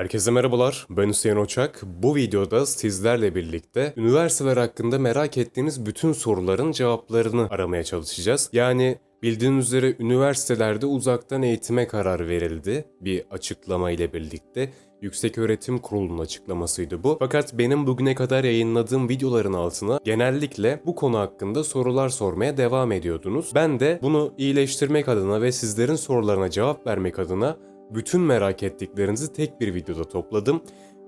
Herkese merhabalar, ben Hüseyin Oçak. Bu videoda sizlerle birlikte üniversiteler hakkında merak ettiğiniz bütün soruların cevaplarını aramaya çalışacağız. Yani bildiğiniz üzere üniversitelerde uzaktan eğitime karar verildi bir açıklama ile birlikte. Yüksek Öğretim Kurulu'nun açıklamasıydı bu. Fakat benim bugüne kadar yayınladığım videoların altına genellikle bu konu hakkında sorular sormaya devam ediyordunuz. Ben de bunu iyileştirmek adına ve sizlerin sorularına cevap vermek adına bütün merak ettiklerinizi tek bir videoda topladım.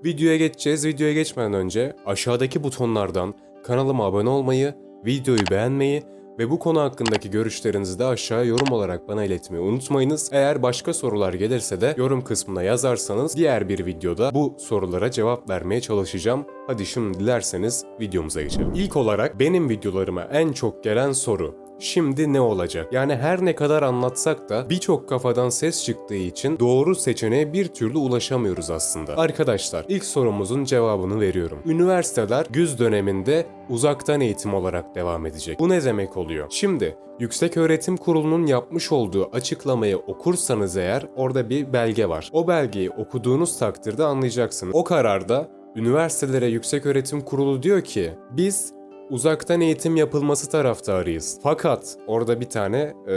Videoya geçeceğiz. Videoya geçmeden önce aşağıdaki butonlardan kanalıma abone olmayı, videoyu beğenmeyi ve bu konu hakkındaki görüşlerinizi de aşağıya yorum olarak bana iletmeyi unutmayınız. Eğer başka sorular gelirse de yorum kısmına yazarsanız diğer bir videoda bu sorulara cevap vermeye çalışacağım. Hadi şimdi dilerseniz videomuza geçelim. İlk olarak benim videolarıma en çok gelen soru Şimdi ne olacak? Yani her ne kadar anlatsak da birçok kafadan ses çıktığı için doğru seçeneğe bir türlü ulaşamıyoruz aslında. Arkadaşlar ilk sorumuzun cevabını veriyorum. Üniversiteler güz döneminde uzaktan eğitim olarak devam edecek. Bu ne demek oluyor? Şimdi Yüksek Öğretim Kurulu'nun yapmış olduğu açıklamayı okursanız eğer orada bir belge var. O belgeyi okuduğunuz takdirde anlayacaksınız. O kararda üniversitelere Yüksek Öğretim Kurulu diyor ki biz uzaktan eğitim yapılması taraftarıyız. Fakat orada bir tane e,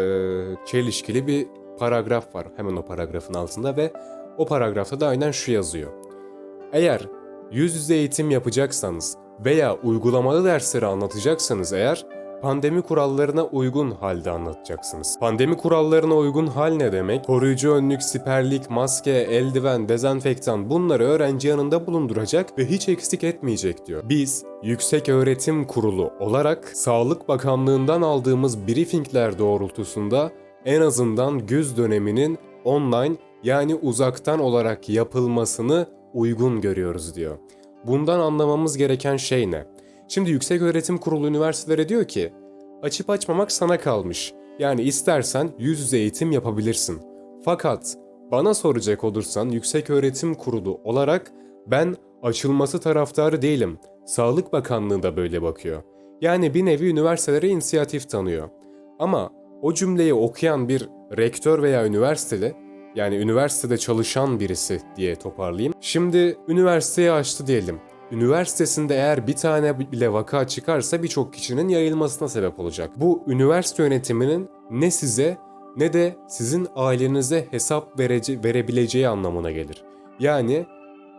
çelişkili bir paragraf var hemen o paragrafın altında ve o paragrafta da aynen şu yazıyor. Eğer yüz yüze eğitim yapacaksanız veya uygulamalı dersleri anlatacaksanız eğer pandemi kurallarına uygun halde anlatacaksınız. Pandemi kurallarına uygun hal ne demek? Koruyucu önlük, siperlik, maske, eldiven, dezenfektan bunları öğrenci yanında bulunduracak ve hiç eksik etmeyecek diyor. Biz Yüksek Öğretim Kurulu olarak Sağlık Bakanlığı'ndan aldığımız briefingler doğrultusunda en azından güz döneminin online yani uzaktan olarak yapılmasını uygun görüyoruz diyor. Bundan anlamamız gereken şey ne? Şimdi Yüksek Öğretim Kurulu üniversitelere diyor ki, açıp açmamak sana kalmış. Yani istersen yüz yüze eğitim yapabilirsin. Fakat bana soracak olursan Yüksek Öğretim Kurulu olarak ben açılması taraftarı değilim. Sağlık Bakanlığı da böyle bakıyor. Yani bir nevi üniversitelere inisiyatif tanıyor. Ama o cümleyi okuyan bir rektör veya üniversiteli yani üniversitede çalışan birisi diye toparlayayım. Şimdi üniversiteyi açtı diyelim. Üniversitesinde eğer bir tane bile vaka çıkarsa birçok kişinin yayılmasına sebep olacak. Bu üniversite yönetiminin ne size ne de sizin ailenize hesap verece verebileceği anlamına gelir. Yani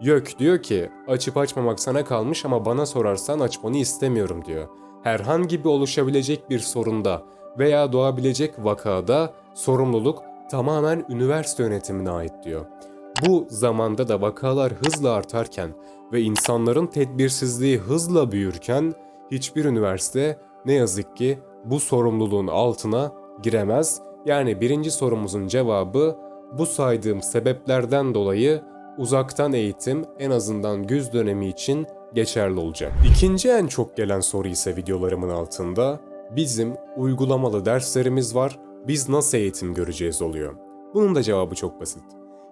YÖK diyor ki açıp açmamak sana kalmış ama bana sorarsan açmanı istemiyorum diyor. Herhangi bir oluşabilecek bir sorunda veya doğabilecek vakada sorumluluk tamamen üniversite yönetimine ait diyor. Bu zamanda da vakalar hızla artarken ve insanların tedbirsizliği hızla büyürken hiçbir üniversite ne yazık ki bu sorumluluğun altına giremez. Yani birinci sorumuzun cevabı bu saydığım sebeplerden dolayı uzaktan eğitim en azından güz dönemi için geçerli olacak. İkinci en çok gelen soru ise videolarımın altında bizim uygulamalı derslerimiz var. Biz nasıl eğitim göreceğiz oluyor. Bunun da cevabı çok basit.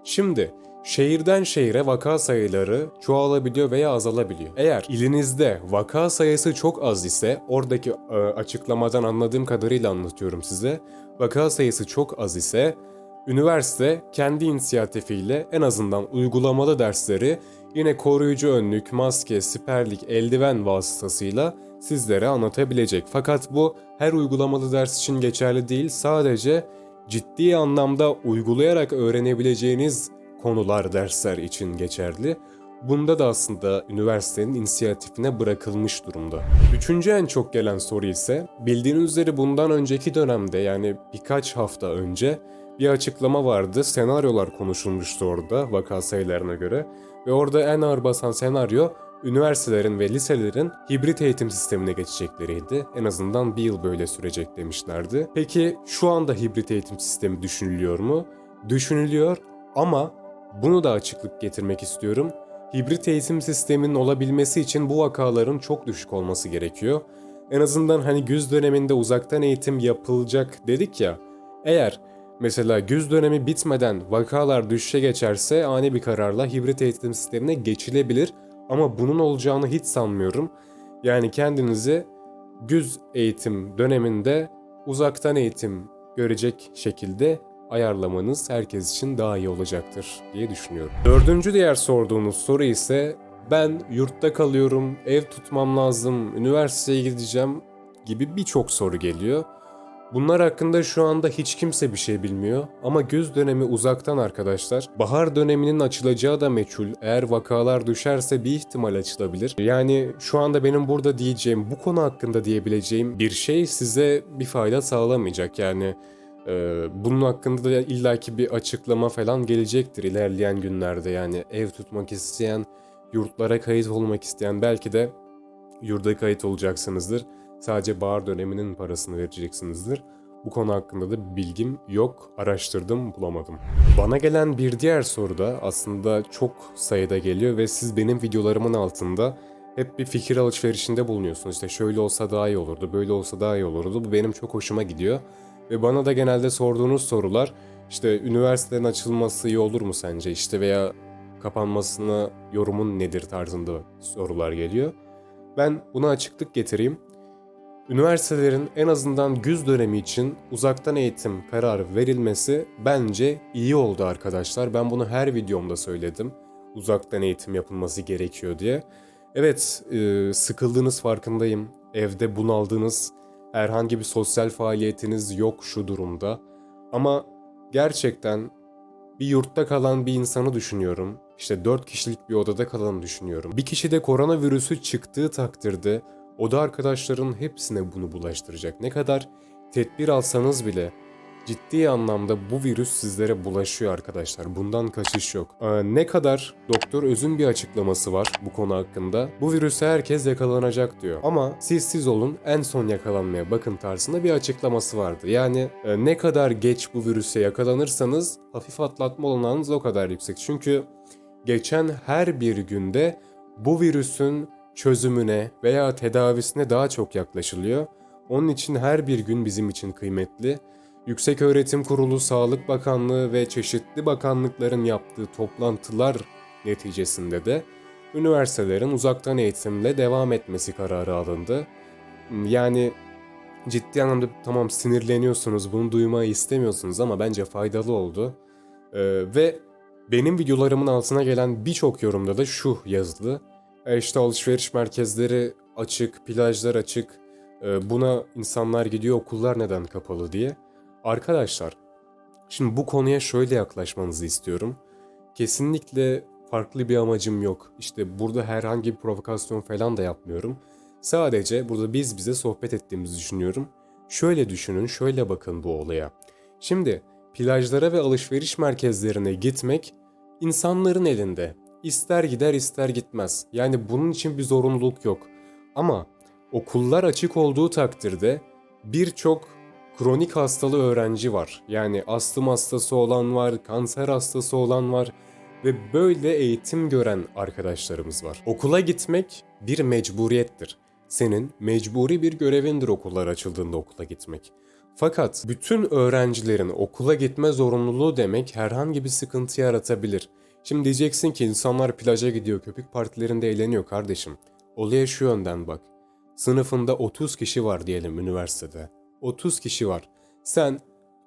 Şimdi şehirden şehire vaka sayıları çoğalabiliyor veya azalabiliyor. Eğer ilinizde vaka sayısı çok az ise oradaki e, açıklamadan anladığım kadarıyla anlatıyorum size. Vaka sayısı çok az ise üniversite kendi inisiyatifiyle en azından uygulamalı dersleri yine koruyucu önlük, maske, siperlik, eldiven vasıtasıyla sizlere anlatabilecek. Fakat bu her uygulamalı ders için geçerli değil. Sadece ciddi anlamda uygulayarak öğrenebileceğiniz konular, dersler için geçerli. Bunda da aslında üniversitenin inisiyatifine bırakılmış durumda. Üçüncü en çok gelen soru ise bildiğiniz üzere bundan önceki dönemde yani birkaç hafta önce bir açıklama vardı. Senaryolar konuşulmuştu orada vaka sayılarına göre. Ve orada en ağır basan senaryo üniversitelerin ve liselerin hibrit eğitim sistemine geçecekleriydi. En azından bir yıl böyle sürecek demişlerdi. Peki şu anda hibrit eğitim sistemi düşünülüyor mu? Düşünülüyor ama bunu da açıklık getirmek istiyorum. Hibrit eğitim sisteminin olabilmesi için bu vakaların çok düşük olması gerekiyor. En azından hani güz döneminde uzaktan eğitim yapılacak dedik ya. Eğer mesela güz dönemi bitmeden vakalar düşüşe geçerse ani bir kararla hibrit eğitim sistemine geçilebilir ama bunun olacağını hiç sanmıyorum. Yani kendinizi güz eğitim döneminde uzaktan eğitim görecek şekilde ayarlamanız herkes için daha iyi olacaktır diye düşünüyorum. Dördüncü diğer sorduğunuz soru ise ben yurtta kalıyorum, ev tutmam lazım, üniversiteye gideceğim gibi birçok soru geliyor. Bunlar hakkında şu anda hiç kimse bir şey bilmiyor ama güz dönemi uzaktan arkadaşlar. Bahar döneminin açılacağı da meçhul. Eğer vakalar düşerse bir ihtimal açılabilir. Yani şu anda benim burada diyeceğim, bu konu hakkında diyebileceğim bir şey size bir fayda sağlamayacak. Yani e, bunun hakkında da illaki bir açıklama falan gelecektir ilerleyen günlerde. Yani ev tutmak isteyen, yurtlara kayıt olmak isteyen belki de yurda kayıt olacaksınızdır. Sadece bahar döneminin parasını vereceksinizdir. Bu konu hakkında da bilgim yok. Araştırdım, bulamadım. Bana gelen bir diğer soru da aslında çok sayıda geliyor ve siz benim videolarımın altında hep bir fikir alışverişinde bulunuyorsunuz. İşte şöyle olsa daha iyi olurdu, böyle olsa daha iyi olurdu. Bu benim çok hoşuma gidiyor. Ve bana da genelde sorduğunuz sorular işte üniversitelerin açılması iyi olur mu sence? İşte veya kapanmasına yorumun nedir tarzında sorular geliyor. Ben buna açıklık getireyim. Üniversitelerin en azından güz dönemi için uzaktan eğitim kararı verilmesi bence iyi oldu arkadaşlar. Ben bunu her videomda söyledim. Uzaktan eğitim yapılması gerekiyor diye. Evet, e, sıkıldığınız farkındayım. Evde bunaldığınız, herhangi bir sosyal faaliyetiniz yok şu durumda. Ama gerçekten bir yurtta kalan bir insanı düşünüyorum. İşte 4 kişilik bir odada kalanı düşünüyorum. Bir kişi de koronavirüsü çıktığı takdirde oda arkadaşların hepsine bunu bulaştıracak. Ne kadar tedbir alsanız bile ciddi anlamda bu virüs sizlere bulaşıyor arkadaşlar. Bundan kaçış yok. Ee, ne kadar Doktor Öz'ün bir açıklaması var bu konu hakkında. Bu virüse herkes yakalanacak diyor. Ama siz siz olun en son yakalanmaya bakın tarzında bir açıklaması vardı. Yani e, ne kadar geç bu virüse yakalanırsanız hafif atlatma olanağınız o kadar yüksek. Çünkü geçen her bir günde bu virüsün çözümüne veya tedavisine daha çok yaklaşılıyor. Onun için her bir gün bizim için kıymetli. Yükseköğretim Kurulu, Sağlık Bakanlığı ve çeşitli bakanlıkların yaptığı toplantılar neticesinde de üniversitelerin uzaktan eğitimle devam etmesi kararı alındı. Yani ciddi anlamda tamam sinirleniyorsunuz, bunu duymayı istemiyorsunuz ama bence faydalı oldu. Ee, ve benim videolarımın altına gelen birçok yorumda da şu yazılı. E işte alışveriş merkezleri açık, plajlar açık, e, buna insanlar gidiyor okullar neden kapalı diye. Arkadaşlar, şimdi bu konuya şöyle yaklaşmanızı istiyorum. Kesinlikle farklı bir amacım yok. İşte burada herhangi bir provokasyon falan da yapmıyorum. Sadece burada biz bize sohbet ettiğimizi düşünüyorum. Şöyle düşünün, şöyle bakın bu olaya. Şimdi plajlara ve alışveriş merkezlerine gitmek insanların elinde. İster gider ister gitmez. Yani bunun için bir zorunluluk yok. Ama okullar açık olduğu takdirde birçok kronik hastalı öğrenci var. Yani astım hastası olan var, kanser hastası olan var ve böyle eğitim gören arkadaşlarımız var. Okula gitmek bir mecburiyettir. Senin mecburi bir görevindir okullar açıldığında okula gitmek. Fakat bütün öğrencilerin okula gitme zorunluluğu demek herhangi bir sıkıntı yaratabilir. Şimdi diyeceksin ki insanlar plaja gidiyor, köpük partilerinde eğleniyor kardeşim. Olaya şu yönden bak. Sınıfında 30 kişi var diyelim üniversitede. 30 kişi var. Sen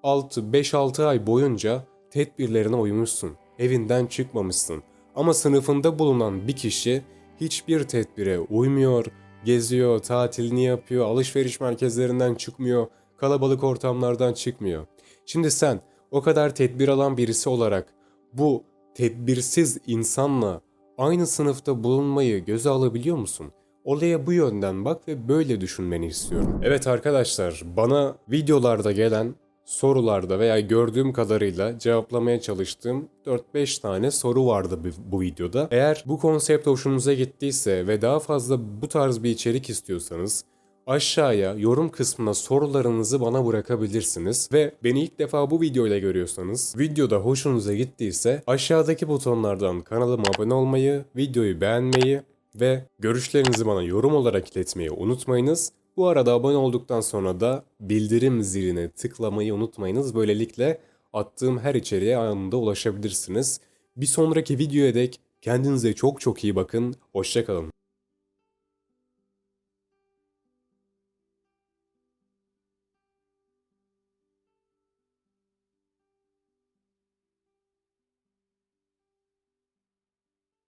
6 5-6 ay boyunca tedbirlerine uymuşsun. Evinden çıkmamışsın. Ama sınıfında bulunan bir kişi hiçbir tedbire uymuyor, geziyor, tatilini yapıyor, alışveriş merkezlerinden çıkmıyor, kalabalık ortamlardan çıkmıyor. Şimdi sen o kadar tedbir alan birisi olarak bu tedbirsiz insanla aynı sınıfta bulunmayı göze alabiliyor musun? Olaya bu yönden bak ve böyle düşünmeni istiyorum. Evet arkadaşlar, bana videolarda gelen sorularda veya gördüğüm kadarıyla cevaplamaya çalıştığım 4-5 tane soru vardı bu, videoda. Eğer bu konsept hoşunuza gittiyse ve daha fazla bu tarz bir içerik istiyorsanız aşağıya yorum kısmına sorularınızı bana bırakabilirsiniz ve beni ilk defa bu videoyla görüyorsanız videoda hoşunuza gittiyse aşağıdaki butonlardan kanalıma abone olmayı, videoyu beğenmeyi ve görüşlerinizi bana yorum olarak iletmeyi unutmayınız. Bu arada abone olduktan sonra da bildirim ziline tıklamayı unutmayınız. Böylelikle attığım her içeriğe anında ulaşabilirsiniz. Bir sonraki videoya dek kendinize çok çok iyi bakın. Hoşçakalın.